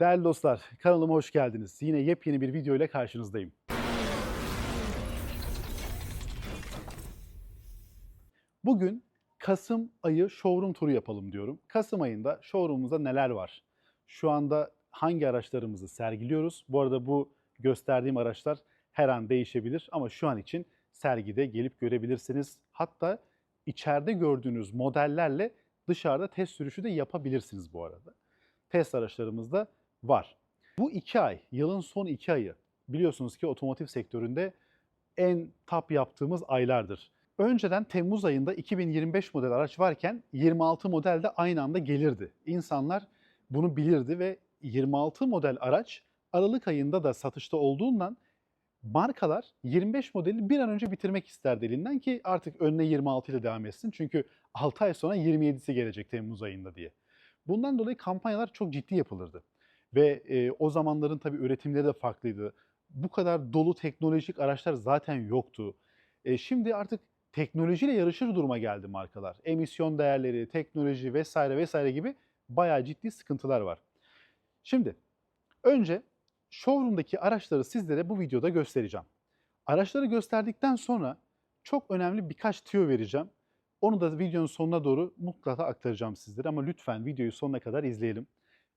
Değerli dostlar, kanalıma hoş geldiniz. Yine yepyeni bir video ile karşınızdayım. Bugün Kasım ayı showroom turu yapalım diyorum. Kasım ayında showroom'umuzda neler var? Şu anda hangi araçlarımızı sergiliyoruz? Bu arada bu gösterdiğim araçlar her an değişebilir ama şu an için sergide gelip görebilirsiniz. Hatta içeride gördüğünüz modellerle dışarıda test sürüşü de yapabilirsiniz bu arada. Test araçlarımız da var. Bu iki ay, yılın son iki ayı biliyorsunuz ki otomotiv sektöründe en top yaptığımız aylardır. Önceden Temmuz ayında 2025 model araç varken 26 model de aynı anda gelirdi. İnsanlar bunu bilirdi ve 26 model araç Aralık ayında da satışta olduğundan markalar 25 modeli bir an önce bitirmek isterdi elinden ki artık önüne 26 ile devam etsin. Çünkü 6 ay sonra 27'si gelecek Temmuz ayında diye. Bundan dolayı kampanyalar çok ciddi yapılırdı. Ve e, o zamanların tabii üretimleri de farklıydı. Bu kadar dolu teknolojik araçlar zaten yoktu. E, şimdi artık teknolojiyle yarışır duruma geldi markalar. Emisyon değerleri, teknoloji vesaire vesaire gibi bayağı ciddi sıkıntılar var. Şimdi önce showroom'daki araçları sizlere bu videoda göstereceğim. Araçları gösterdikten sonra çok önemli birkaç tüyo vereceğim. Onu da videonun sonuna doğru mutlaka aktaracağım sizlere ama lütfen videoyu sonuna kadar izleyelim.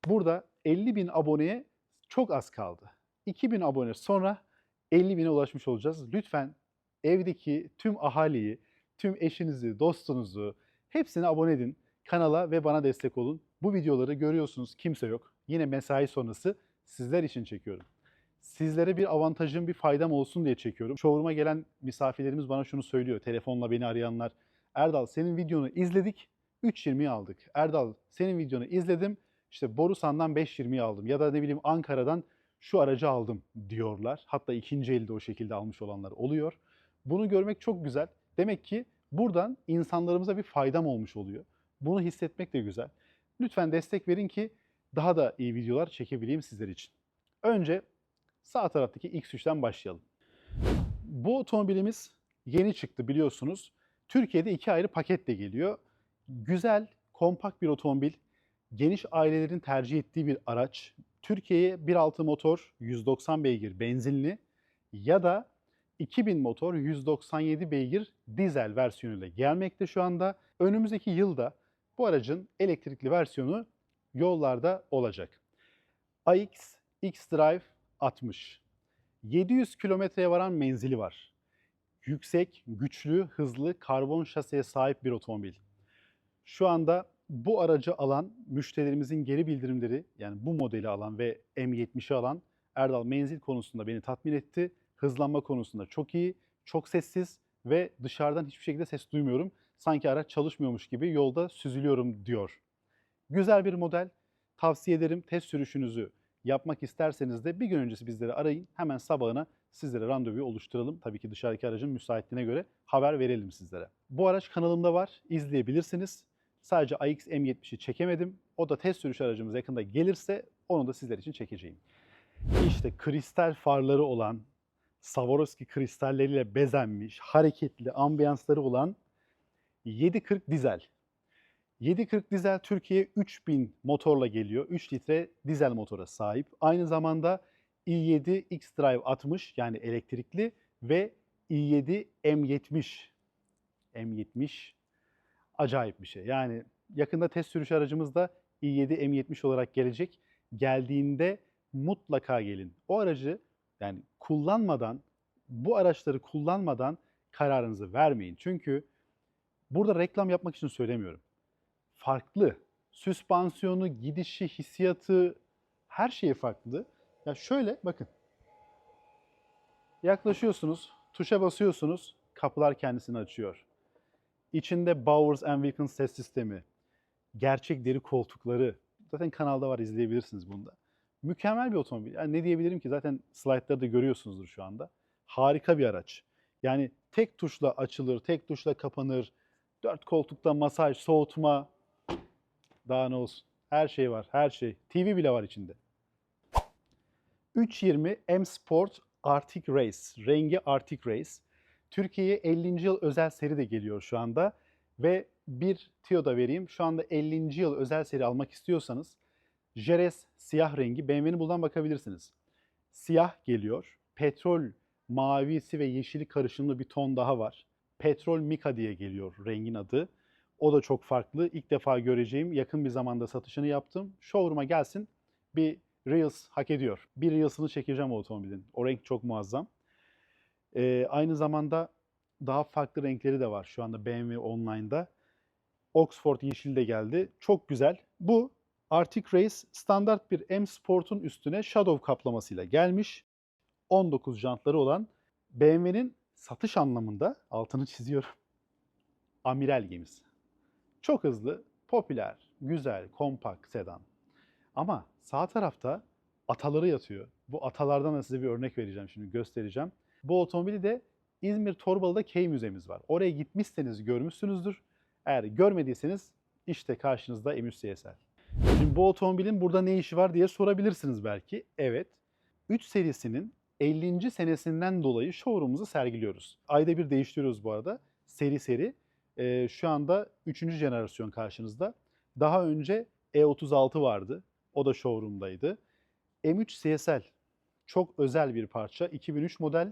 Burada 50 bin aboneye çok az kaldı. 2000 abone sonra 50 bine ulaşmış olacağız. Lütfen evdeki tüm ahaliyi, tüm eşinizi, dostunuzu hepsine abone edin. Kanala ve bana destek olun. Bu videoları görüyorsunuz kimse yok. Yine mesai sonrası sizler için çekiyorum. Sizlere bir avantajım, bir faydam olsun diye çekiyorum. Showroom'a gelen misafirlerimiz bana şunu söylüyor. Telefonla beni arayanlar. Erdal senin videonu izledik, 3.20'yi aldık. Erdal senin videonu izledim, işte Borusan'dan 5.20'yi aldım. Ya da ne bileyim Ankara'dan şu aracı aldım diyorlar. Hatta ikinci elde o şekilde almış olanlar oluyor. Bunu görmek çok güzel. Demek ki buradan insanlarımıza bir faydam olmuş oluyor. Bunu hissetmek de güzel. Lütfen destek verin ki daha da iyi videolar çekebileyim sizler için. Önce sağ taraftaki X3'ten başlayalım. Bu otomobilimiz yeni çıktı biliyorsunuz. Türkiye'de iki ayrı paketle geliyor. Güzel, kompakt bir otomobil. Geniş ailelerin tercih ettiği bir araç. Türkiye'ye 1.6 motor, 190 beygir benzinli ya da 2000 motor 197 beygir dizel versiyonuyla gelmekte şu anda. Önümüzdeki yılda bu aracın elektrikli versiyonu yollarda olacak. AX X-Drive 60. 700 kilometreye varan menzili var. Yüksek, güçlü, hızlı karbon şaseye sahip bir otomobil. Şu anda bu aracı alan müşterilerimizin geri bildirimleri yani bu modeli alan ve M70'i alan Erdal menzil konusunda beni tatmin etti. Hızlanma konusunda çok iyi, çok sessiz ve dışarıdan hiçbir şekilde ses duymuyorum. Sanki araç çalışmıyormuş gibi yolda süzülüyorum diyor. Güzel bir model. Tavsiye ederim test sürüşünüzü yapmak isterseniz de bir gün öncesi bizleri arayın. Hemen sabahına sizlere randevu oluşturalım. Tabii ki dışarıdaki aracın müsaitliğine göre haber verelim sizlere. Bu araç kanalımda var. izleyebilirsiniz. Sadece AX M70'i çekemedim. O da test sürüş aracımız yakında gelirse onu da sizler için çekeceğim. İşte kristal farları olan, Swarovski kristalleriyle bezenmiş, hareketli ambiyansları olan 740 dizel. 740 dizel Türkiye'ye 3000 motorla geliyor. 3 litre dizel motora sahip. Aynı zamanda i7 X-Drive 60 yani elektrikli ve i7 M70. M70 acayip bir şey. Yani yakında test sürüş aracımız da i7 M70 olarak gelecek. Geldiğinde mutlaka gelin. O aracı yani kullanmadan, bu araçları kullanmadan kararınızı vermeyin. Çünkü burada reklam yapmak için söylemiyorum. Farklı. Süspansiyonu, gidişi, hissiyatı, her şeyi farklı. Ya şöyle bakın. Yaklaşıyorsunuz, tuşa basıyorsunuz, kapılar kendisini açıyor. İçinde Bowers and Wilkins ses sistemi, gerçek deri koltukları. Zaten kanalda var izleyebilirsiniz bunda. Mükemmel bir otomobil. Yani ne diyebilirim ki zaten slaytları da görüyorsunuzdur şu anda. Harika bir araç. Yani tek tuşla açılır, tek tuşla kapanır. Dört koltukta masaj, soğutma. Daha ne olsun. Her şey var, her şey. TV bile var içinde. 320 M Sport Arctic Race. Rengi Arctic Race. Türkiye'ye 50. yıl özel seri de geliyor şu anda. Ve bir tiyo da vereyim. Şu anda 50. yıl özel seri almak istiyorsanız Jerez siyah rengi. BMW'nin buradan bakabilirsiniz. Siyah geliyor. Petrol mavisi ve yeşili karışımlı bir ton daha var. Petrol Mika diye geliyor rengin adı. O da çok farklı. İlk defa göreceğim. Yakın bir zamanda satışını yaptım. Showroom'a gelsin. Bir Reels hak ediyor. Bir Reels'ını çekeceğim o otomobilin. O renk çok muazzam. Ee, aynı zamanda daha farklı renkleri de var şu anda BMW Online'da. Oxford yeşil de geldi. Çok güzel. Bu Arctic Race standart bir M Sport'un üstüne Shadow kaplamasıyla gelmiş. 19 jantları olan BMW'nin satış anlamında altını çiziyorum. Amiral gemisi. Çok hızlı, popüler, güzel, kompakt sedan. Ama sağ tarafta ataları yatıyor. Bu atalardan da size bir örnek vereceğim şimdi göstereceğim. Bu otomobili de İzmir Torbalı'da K Müzemiz var. Oraya gitmişseniz görmüşsünüzdür. Eğer görmediyseniz işte karşınızda M3 CSL. Şimdi bu otomobilin burada ne işi var diye sorabilirsiniz belki. Evet. 3 serisinin 50. senesinden dolayı showroom'umuzu sergiliyoruz. Ayda bir değiştiriyoruz bu arada. Seri seri. Ee, şu anda 3. jenerasyon karşınızda. Daha önce E36 vardı. O da showroom'daydı. M3 CSL çok özel bir parça. 2003 model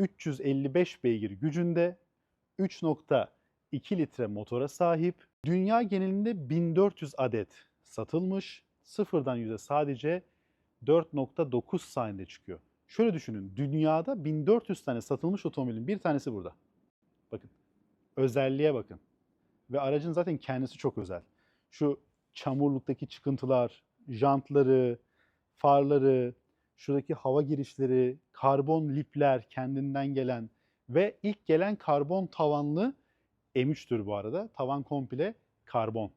355 beygir gücünde 3.2 litre motora sahip. Dünya genelinde 1400 adet satılmış. Sıfırdan yüze sadece 4.9 saniyede çıkıyor. Şöyle düşünün. Dünyada 1400 tane satılmış otomobilin bir tanesi burada. Bakın. Özelliğe bakın. Ve aracın zaten kendisi çok özel. Şu çamurluktaki çıkıntılar, jantları, farları, şuradaki hava girişleri, karbon lipler kendinden gelen ve ilk gelen karbon tavanlı M3'tür bu arada. Tavan komple karbon.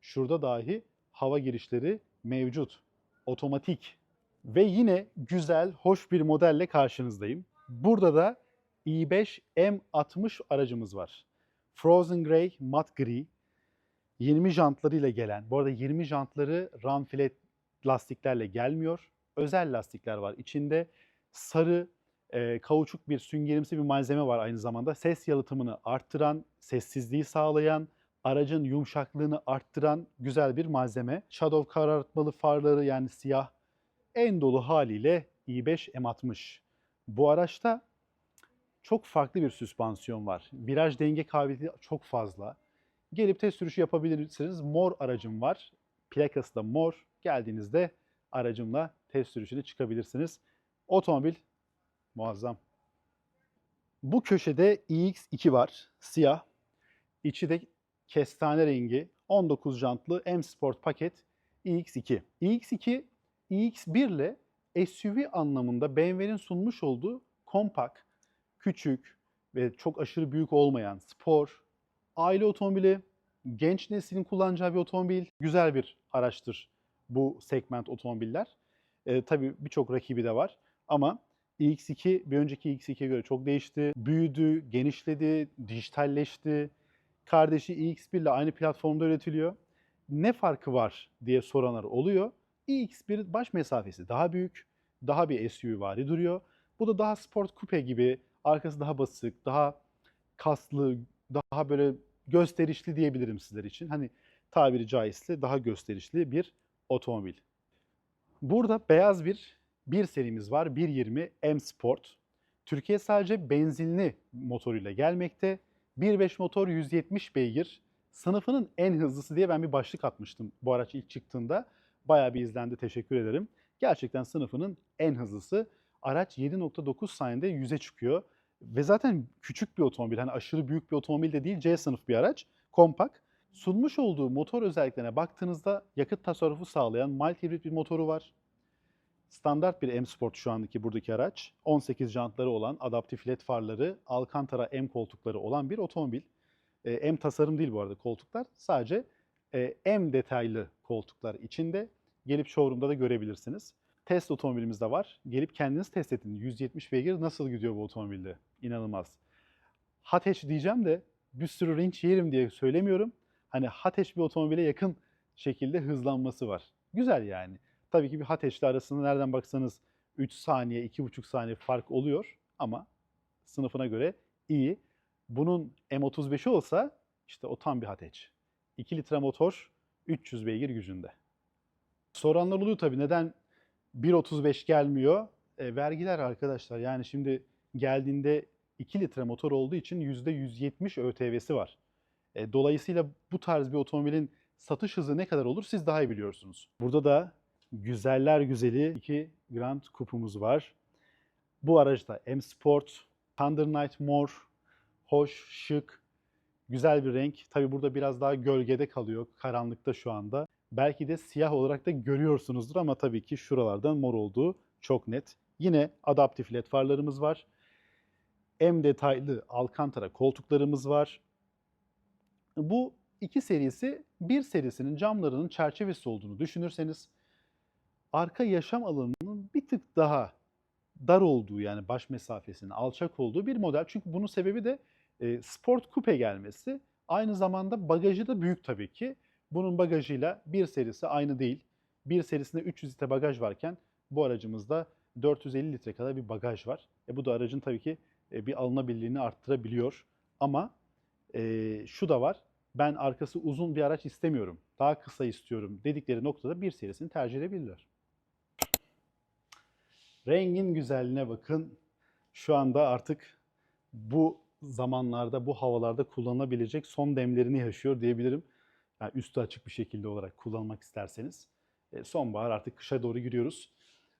Şurada dahi hava girişleri mevcut. Otomatik. Ve yine güzel, hoş bir modelle karşınızdayım. Burada da i5 M60 aracımız var. Frozen Grey, mat gri. 20 jantlarıyla gelen. Bu arada 20 jantları run flat lastiklerle gelmiyor. Özel lastikler var. İçinde sarı, e, kauçuk bir süngerimsi bir malzeme var aynı zamanda. Ses yalıtımını arttıran, sessizliği sağlayan, aracın yumuşaklığını arttıran güzel bir malzeme. Shadow karartmalı farları yani siyah en dolu haliyle i5 M60. Bu araçta çok farklı bir süspansiyon var. Viraj denge kabiliyeti çok fazla. Gelip test sürüşü yapabilirsiniz. Mor aracım var. Plakası da mor. Geldiğinizde aracımla test sürüşüne çıkabilirsiniz. Otomobil muazzam. Bu köşede iX2 var. Siyah. İçi de kestane rengi. 19 jantlı M Sport paket iX2. iX2 iX1 ile SUV anlamında BMW'nin sunmuş olduğu kompakt, küçük ve çok aşırı büyük olmayan spor, aile otomobili, genç neslin kullanacağı bir otomobil. Güzel bir araçtır bu segment otomobiller. Ee, tabii birçok rakibi de var ama iX2 bir önceki iX2'ye göre çok değişti. Büyüdü, genişledi, dijitalleşti. Kardeşi iX1 ile aynı platformda üretiliyor. Ne farkı var diye soranlar oluyor. iX1 baş mesafesi daha büyük, daha bir SUV vari duruyor. Bu da daha sport coupe gibi, arkası daha basık, daha kaslı, daha böyle gösterişli diyebilirim sizler için. Hani tabiri caizse daha gösterişli bir otomobil. Burada beyaz bir bir serimiz var. 1.20 M Sport. Türkiye sadece benzinli motoruyla gelmekte. 1.5 motor 170 beygir. Sınıfının en hızlısı diye ben bir başlık atmıştım bu araç ilk çıktığında. Bayağı bir izlendi teşekkür ederim. Gerçekten sınıfının en hızlısı. Araç 7.9 saniyede 100'e çıkıyor. Ve zaten küçük bir otomobil. Hani aşırı büyük bir otomobil de değil. C sınıf bir araç. Kompakt. Sunmuş olduğu motor özelliklerine baktığınızda yakıt tasarrufu sağlayan mild hibrit bir motoru var. Standart bir M Sport şu andaki buradaki araç. 18 jantları olan, adaptif led farları, Alcantara M koltukları olan bir otomobil. E, M tasarım değil bu arada koltuklar. Sadece e, M detaylı koltuklar içinde. Gelip showroom'da da görebilirsiniz. Test otomobilimiz de var. Gelip kendiniz test edin. 170 beygir nasıl gidiyor bu otomobilde? İnanılmaz. Hatch diyeceğim de bir sürü range yerim diye söylemiyorum. Hani hatch bir otomobile yakın şekilde hızlanması var. Güzel yani. Tabii ki bir hot hatch'le arasında nereden baksanız 3 saniye, 2,5 saniye fark oluyor ama sınıfına göre iyi. Bunun M35'i olsa işte o tam bir hatch. 2 litre motor 300 beygir gücünde. Soranlar oluyor tabii neden 1.35 gelmiyor? E, vergiler arkadaşlar yani şimdi geldiğinde 2 litre motor olduğu için %170 ÖTV'si var. E, dolayısıyla bu tarz bir otomobilin satış hızı ne kadar olur siz daha iyi biliyorsunuz. Burada da güzeller güzeli iki Grand Coupe'umuz var. Bu aracda M Sport, Thunder Night Mor, hoş, şık, güzel bir renk. Tabi burada biraz daha gölgede kalıyor, karanlıkta şu anda. Belki de siyah olarak da görüyorsunuzdur ama tabii ki şuralardan mor olduğu çok net. Yine adaptif led farlarımız var. M detaylı Alcantara koltuklarımız var. Bu iki serisi bir serisinin camlarının çerçevesi olduğunu düşünürseniz arka yaşam alanının bir tık daha dar olduğu yani baş mesafesinin alçak olduğu bir model. Çünkü bunun sebebi de e, sport kupe gelmesi. Aynı zamanda bagajı da büyük tabii ki. Bunun bagajıyla bir serisi aynı değil. Bir serisinde 300 litre bagaj varken bu aracımızda 450 litre kadar bir bagaj var. E, bu da aracın tabii ki e, bir alınabilirliğini arttırabiliyor. Ama e, şu da var. Ben arkası uzun bir araç istemiyorum. Daha kısa istiyorum dedikleri noktada bir serisini tercih edebilirler. Rengin güzelliğine bakın. Şu anda artık bu zamanlarda, bu havalarda kullanılabilecek son demlerini yaşıyor diyebilirim. Yani üstü açık bir şekilde olarak kullanmak isterseniz. E, sonbahar artık kışa doğru giriyoruz.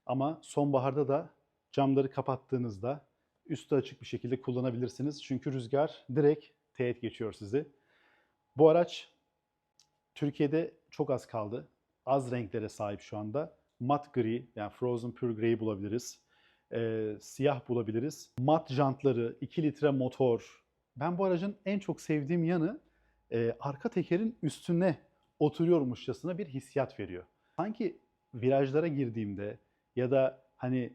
Ama sonbaharda da camları kapattığınızda üstü açık bir şekilde kullanabilirsiniz. Çünkü rüzgar direkt teğet geçiyor sizi. Bu araç Türkiye'de çok az kaldı. Az renklere sahip şu anda. Mat gri yani Frozen Pure Grey bulabiliriz. Ee, siyah bulabiliriz. Mat jantları, 2 litre motor. Ben bu aracın en çok sevdiğim yanı e, arka tekerin üstüne oturuyormuşçasına bir hissiyat veriyor. Sanki virajlara girdiğimde ya da hani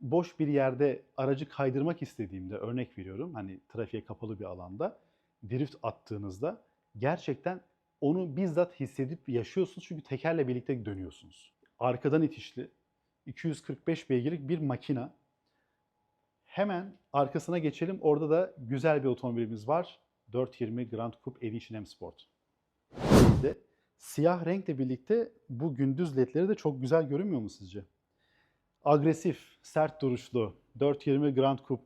boş bir yerde aracı kaydırmak istediğimde örnek veriyorum hani trafiğe kapalı bir alanda drift attığınızda gerçekten onu bizzat hissedip yaşıyorsunuz çünkü tekerle birlikte dönüyorsunuz. Arkadan itişli 245 beygirlik bir makina. Hemen arkasına geçelim. Orada da güzel bir otomobilimiz var. 420 Grand Coupe Edition M Sport. De, siyah renkle birlikte bu gündüz ledleri de çok güzel görünmüyor mu sizce? Agresif, sert duruşlu 420 Grand Coupe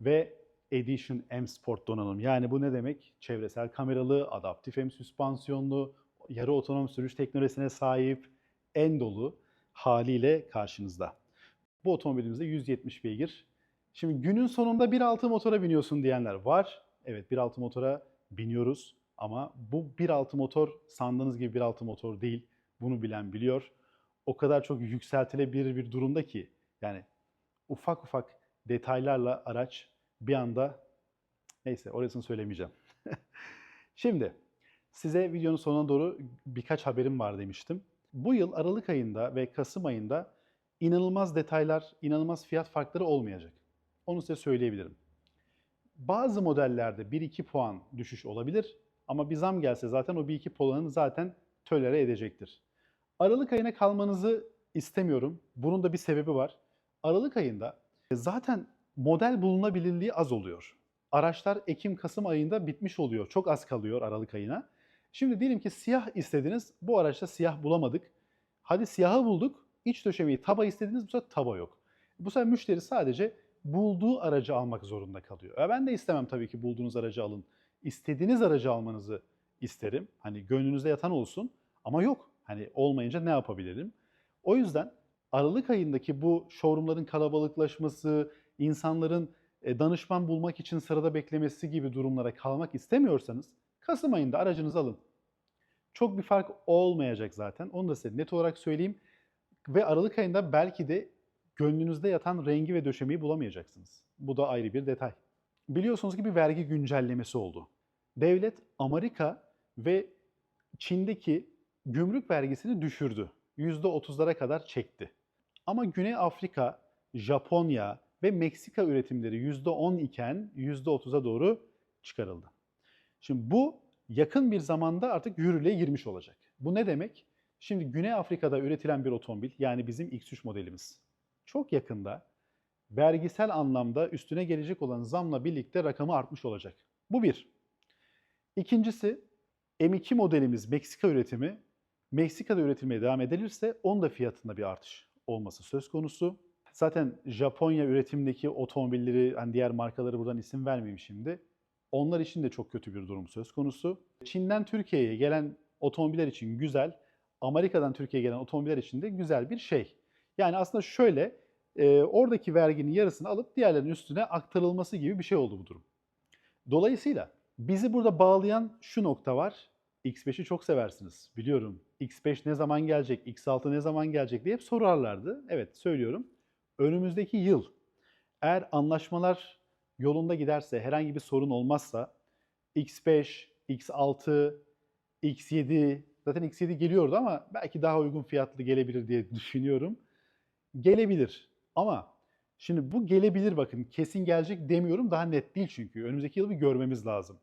ve Edition M Sport donanım. Yani bu ne demek? Çevresel kameralı, adaptif hem süspansiyonlu, yarı otonom sürüş teknolojisine sahip, en dolu haliyle karşınızda. Bu otomobilimizde 170 beygir. Şimdi günün sonunda 1.6 motora biniyorsun diyenler var. Evet 1.6 motora biniyoruz ama bu 1.6 motor sandığınız gibi 1.6 motor değil. Bunu bilen biliyor. O kadar çok yükseltilebilir bir durumda ki yani ufak ufak detaylarla araç bir anda neyse orasını söylemeyeceğim. Şimdi size videonun sonuna doğru birkaç haberim var demiştim. Bu yıl Aralık ayında ve Kasım ayında inanılmaz detaylar, inanılmaz fiyat farkları olmayacak. Onu size söyleyebilirim. Bazı modellerde 1-2 puan düşüş olabilir ama bir zam gelse zaten o 1-2 puanı zaten tölere edecektir. Aralık ayına kalmanızı istemiyorum. Bunun da bir sebebi var. Aralık ayında zaten model bulunabilirliği az oluyor. Araçlar Ekim-Kasım ayında bitmiş oluyor. Çok az kalıyor Aralık ayına. Şimdi diyelim ki siyah istediniz. Bu araçta siyah bulamadık. Hadi siyahı bulduk. İç döşemeyi taba istediniz. Bu sefer taba yok. Bu sefer müşteri sadece bulduğu aracı almak zorunda kalıyor. Ya ben de istemem tabii ki bulduğunuz aracı alın. İstediğiniz aracı almanızı isterim. Hani gönlünüzde yatan olsun ama yok. Hani olmayınca ne yapabilirim? O yüzden Aralık ayındaki bu showroomların kalabalıklaşması, insanların e, danışman bulmak için sırada beklemesi gibi durumlara kalmak istemiyorsanız Kasım ayında aracınızı alın. Çok bir fark olmayacak zaten. Onu da size net olarak söyleyeyim. Ve Aralık ayında belki de gönlünüzde yatan rengi ve döşemeyi bulamayacaksınız. Bu da ayrı bir detay. Biliyorsunuz ki bir vergi güncellemesi oldu. Devlet Amerika ve Çin'deki gümrük vergisini düşürdü. %30'lara kadar çekti. Ama Güney Afrika, Japonya ve Meksika üretimleri %10 iken %30'a doğru çıkarıldı. Şimdi bu yakın bir zamanda artık yürürlüğe girmiş olacak. Bu ne demek? Şimdi Güney Afrika'da üretilen bir otomobil yani bizim X3 modelimiz çok yakında vergisel anlamda üstüne gelecek olan zamla birlikte rakamı artmış olacak. Bu bir. İkincisi M2 modelimiz Meksika üretimi Meksika'da üretilmeye devam edilirse onun da fiyatında bir artış olması söz konusu. Zaten Japonya üretimdeki otomobilleri, hani diğer markaları buradan isim vermeyeyim şimdi. Onlar için de çok kötü bir durum söz konusu. Çin'den Türkiye'ye gelen otomobiller için güzel, Amerika'dan Türkiye'ye gelen otomobiller için de güzel bir şey. Yani aslında şöyle, e, oradaki verginin yarısını alıp diğerlerinin üstüne aktarılması gibi bir şey oldu bu durum. Dolayısıyla bizi burada bağlayan şu nokta var. X5'i çok seversiniz biliyorum. X5 ne zaman gelecek, X6 ne zaman gelecek diye hep sorarlardı. Evet söylüyorum. Önümüzdeki yıl eğer anlaşmalar yolunda giderse, herhangi bir sorun olmazsa X5, X6, X7, zaten X7 geliyordu ama belki daha uygun fiyatlı gelebilir diye düşünüyorum. Gelebilir ama şimdi bu gelebilir bakın kesin gelecek demiyorum daha net değil çünkü. Önümüzdeki yıl bir görmemiz lazım.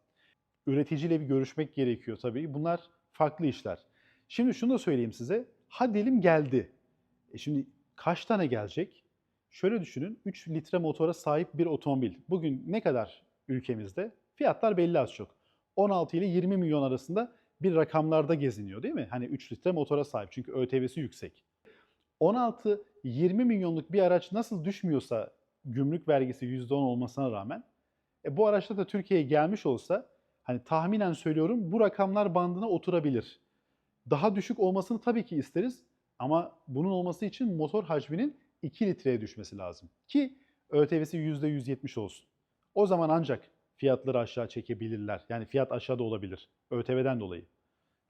Üreticiyle bir görüşmek gerekiyor tabii. Bunlar farklı işler. Şimdi şunu da söyleyeyim size. Hadi diyelim geldi. E şimdi kaç tane gelecek? Şöyle düşünün. 3 litre motora sahip bir otomobil. Bugün ne kadar ülkemizde? Fiyatlar belli az çok. 16 ile 20 milyon arasında bir rakamlarda geziniyor değil mi? Hani 3 litre motora sahip çünkü ÖTV'si yüksek. 16-20 milyonluk bir araç nasıl düşmüyorsa gümrük vergisi %10 olmasına rağmen e, bu araçta da Türkiye'ye gelmiş olsa hani tahminen söylüyorum bu rakamlar bandına oturabilir. Daha düşük olmasını tabii ki isteriz ama bunun olması için motor hacminin 2 litreye düşmesi lazım. Ki ÖTV'si %170 olsun. O zaman ancak fiyatları aşağı çekebilirler. Yani fiyat aşağıda olabilir. ÖTV'den dolayı.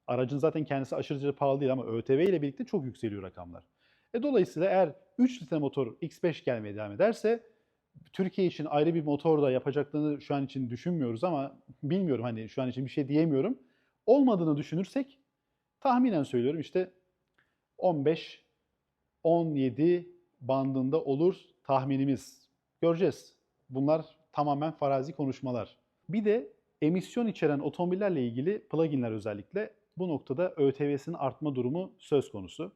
Aracın zaten kendisi aşırıca pahalı değil ama ÖTV ile birlikte çok yükseliyor rakamlar. E dolayısıyla eğer 3 litre motor X5 gelmeye devam ederse Türkiye için ayrı bir motor da yapacaklarını şu an için düşünmüyoruz ama bilmiyorum hani şu an için bir şey diyemiyorum. Olmadığını düşünürsek tahminen söylüyorum işte 15 17 bandında olur tahminimiz. Göreceğiz. Bunlar tamamen farazi konuşmalar. Bir de emisyon içeren otomobillerle ilgili pluginler özellikle bu noktada ÖTV'sinin artma durumu söz konusu.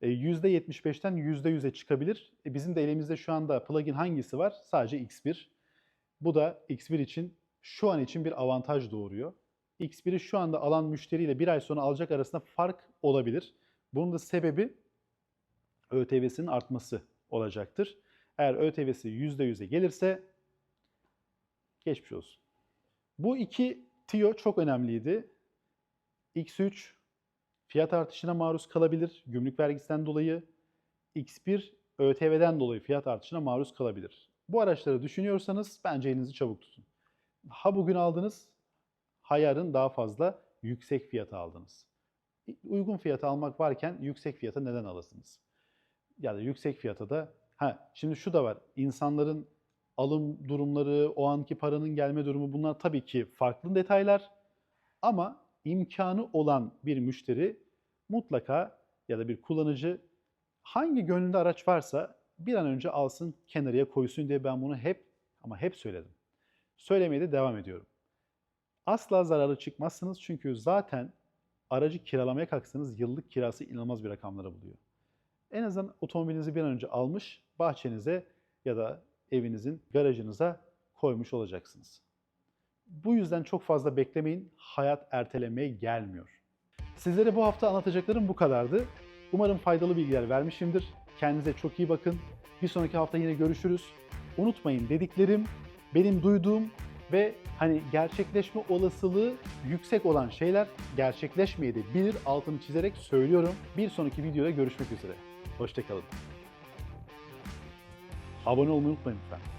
E, %75'ten %100'e çıkabilir. E, Bizim de elimizde şu anda plugin hangisi var? Sadece X1. Bu da X1 için şu an için bir avantaj doğuruyor. X1'i şu anda alan müşteriyle bir ay sonra alacak arasında fark olabilir. Bunun da sebebi ÖTV'sinin artması olacaktır. Eğer ÖTV'si %100'e gelirse geçmiş olsun. Bu iki tiyo çok önemliydi. X3 fiyat artışına maruz kalabilir gümrük vergisinden dolayı. X1 ÖTV'den dolayı fiyat artışına maruz kalabilir. Bu araçları düşünüyorsanız bence elinizi çabuk tutun. Ha bugün aldınız, ha yarın daha fazla yüksek fiyata aldınız. Uygun fiyata almak varken yüksek fiyata neden alasınız? Ya da yüksek fiyata da ha şimdi şu da var. İnsanların alım durumları, o anki paranın gelme durumu bunlar tabii ki farklı detaylar. Ama imkanı olan bir müşteri mutlaka ya da bir kullanıcı hangi gönlünde araç varsa bir an önce alsın, kenarıya koysun diye ben bunu hep ama hep söyledim. Söylemeye de devam ediyorum. Asla zararlı çıkmazsınız çünkü zaten aracı kiralamaya kalksanız yıllık kirası inanılmaz bir rakamlara buluyor. En azından otomobilinizi bir an önce almış, bahçenize ya da evinizin garajınıza koymuş olacaksınız. Bu yüzden çok fazla beklemeyin. Hayat ertelemeye gelmiyor. Sizlere bu hafta anlatacaklarım bu kadardı. Umarım faydalı bilgiler vermişimdir. Kendinize çok iyi bakın. Bir sonraki hafta yine görüşürüz. Unutmayın dediklerim benim duyduğum ve hani gerçekleşme olasılığı yüksek olan şeyler gerçekleşmeye de bilir altını çizerek söylüyorum. Bir sonraki videoda görüşmek üzere. Hoşçakalın. Abone olmayı unutmayın lütfen.